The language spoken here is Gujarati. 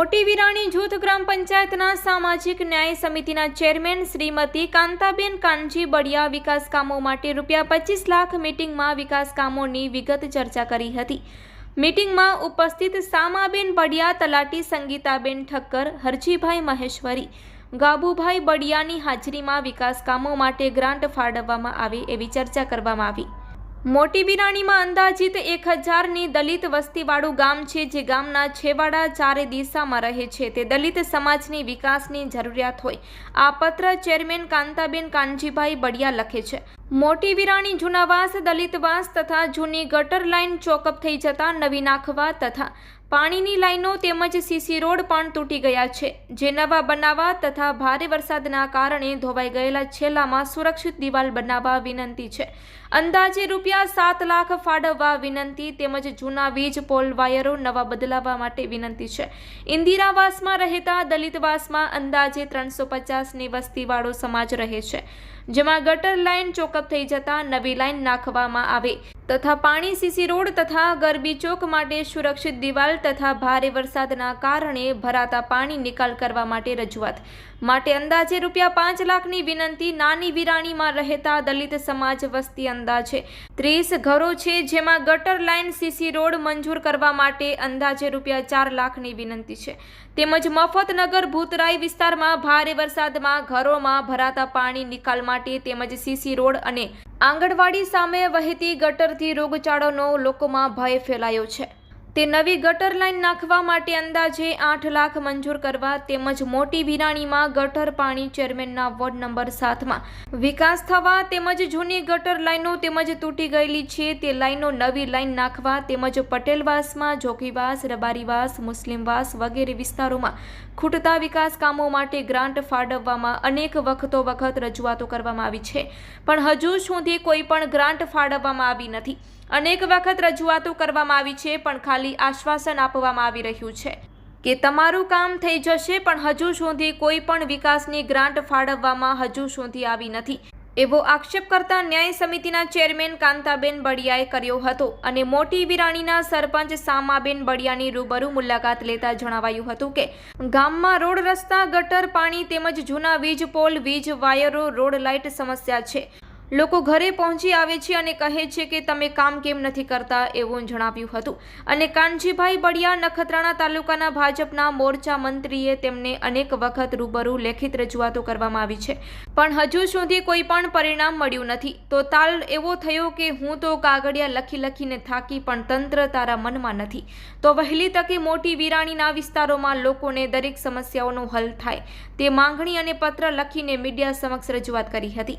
મોટી વિરાણી જૂથ ગ્રામ પંચાયતના સામાજિક ન્યાય સમિતિના ચેરમેન શ્રીમતી કાંતાબેન કાનજી બળિયા વિકાસ કામો માટે રૂપિયા પચીસ લાખ મિટિંગમાં વિકાસ કામોની વિગત ચર્ચા કરી હતી. મીટિંગમાં ઉપસ્થિત સામાબેન બળિયા, તલાટી સંગીતાબેન ઠક્કર, હરજીભાઈ મહેશ્વરી, ગાબુભાઈ બળિયાની હાજરીમાં વિકાસ કામો માટે ગ્રાન્ટ ફાળવવામાં આવે એવી ચર્ચા કરવામાં આવી. મોટી બિરાણીમાં અંદાજિત એક હજારની દલિત વસ્તીવાળું ગામ છે જે ગામના છેવાડા ચારે દિશામાં રહે છે. તે દલિત સમાજની વિકાસની જરૂરિયાત હોય. આ પત્ર ચેરમેન કાંતાબેન કાનજીભાઈ બડિયા લખે છે. મોટી વિરાણી જૂનાવાસ દલિતવાસ તથા જૂની ગટર લાઇન ચોકઅપ થઈ જતા નવી નાખવા તથા પાણીની લાઈનો તેમજ સીસી રોડ પણ તૂટી ગયા છે. જે નવા બનાવવા તથા ભારે વરસાદના કારણે ધોવાઈ ગયેલા છેલ્લામાં સુરક્ષિત દિવાલ બનાવવા વિનંતી છે. અંદાજે રૂપિયા સાત લાખ ફાળવવા વિનંતી તેમજ જૂના વીજ પોલ વાયરો નવા બદલાવવા માટે વિનંતી છે. ઇન્દિરાવાસમાં રહેતા દલિતવાસમાં અંદાજે ત્રણસો પચાસની વસ્તીવાળો સમાજ રહે છે. જેમાં ગટર લાઇન ચોકઅપ થઈ જતા નવી લાઇન નાખવામાં આવે તથા પાણી સીસી રોડ તથા ગરબી ચોક માટે સુરક્ષિત દિવાલ તથા ભારે વરસાદના કારણે ભરાતા પાણી નિકાલ કરવા માટે રજૂઆત. માટે અંદાજે રૂપિયા પાંચ લાખની વિનંતી નાની વિરાણીમાં રહેતા દલિત સમાજ વસ્તી અંદાજે ત્રીસ ઘરો છે જેમાં ગટર લાઇન સીસી રોડ મંજૂર કરવા માટે અંદાજે રૂપિયા ચાર લાખની વિનંતી છે. તેમજ મફતનગર ભૂતરાઈ વિસ્તારમાં ભારે વરસાદમાં ઘરોમાં ભરાતા પાણી નિકાલ માટે તેમજ સીસી રોડ અને આંગણવાડી સામે વહેતી ગટરથી રોગચાળોનો લોકોમાં ભય ફેલાયો છે. તે નવી ગટર લાઇન નાખવા માટે અંદાજે આઠ લાખ મંજૂર કરવા તેમજ મોટી વિરાણીમાં ગટર પાણી ચેરમેનના વોર્ડ નંબર સાતમાં વિકાસ થવા તેમજ જૂની ગટર લાઇનો તેમજ તૂટી ગયેલી છે તે લાઇનો નવી લાઇન નાખવા તેમજ પટેલવાસમાં જોગીવાસ, રબારીવાસ, મુસ્લિમવાસ વગેરે વિસ્તારોમાં ખૂટતા વિકાસ કામો માટે ગ્રાન્ટ ફાળવવામાં અનેક વખતો વખત રજૂઆતો કરવામાં આવી છે. પણ હજુ સુધી કોઈ પણ ગ્રાન્ટ ફાળવવામાં આવી નથી. અનેક વખત રજૂઆતો કરવામાં આવી છે, પણ ખાલી આશ્વાસન આપવામાં આવી રહ્યું છે કે તમારું કામ થઈ જશે, પણ હજુ સુધી કોઈ પણ વિકાસની ગ્રાન્ટ ફાળવવામાં હજુ સુધી આવી નથી. એવો આક્ષેપ કરતા ન્યાય સમિતિના ચેરમેન કાંતાબેન બળિયાએ કર્યો હતો અને મોટી વિરાણીના સરપંચ સામાબેન બળિયાની રૂબરૂ મુલાકાત લેતા જણાવાયું હતું કે, ગામમાં રોડ રસ્તા, ગટર, પાણી તેમજ જૂના વીજ પોલ, વીજ વાયરો, રોડ લાઇટ સમસ્યા છે. લોકો ઘરે પહોંચી આવે છે અને કહે છે કે તમે કામ કેમ નથી કરતા એવું જણાવ્યું હતું. અને કાનજીભાઈ બળિયા નખત્રાણા તાલુકાના ભાજપના મોરચા મંત્રીએ તેમને અનેક વખત રૂબરૂ લેખિત રજૂઆતો કરવામાં આવી છે. પણ હજુ સુધી કોઈ પણ પરિણામ મળ્યું નથી. તો તાલ એવો થયો કે હું તો કાગળિયા લખી લખીને થાકી પણ તંત્ર તારા મનમાં નથી. તો વહેલી તકે મોટી વિરાણીના વિસ્તારોમાં લોકોને દરેક સમસ્યાઓનો હલ થાય. તે માંગણી અને પત્ર લખીને મીડિયા સમક્ષ રજૂઆત કરી હતી.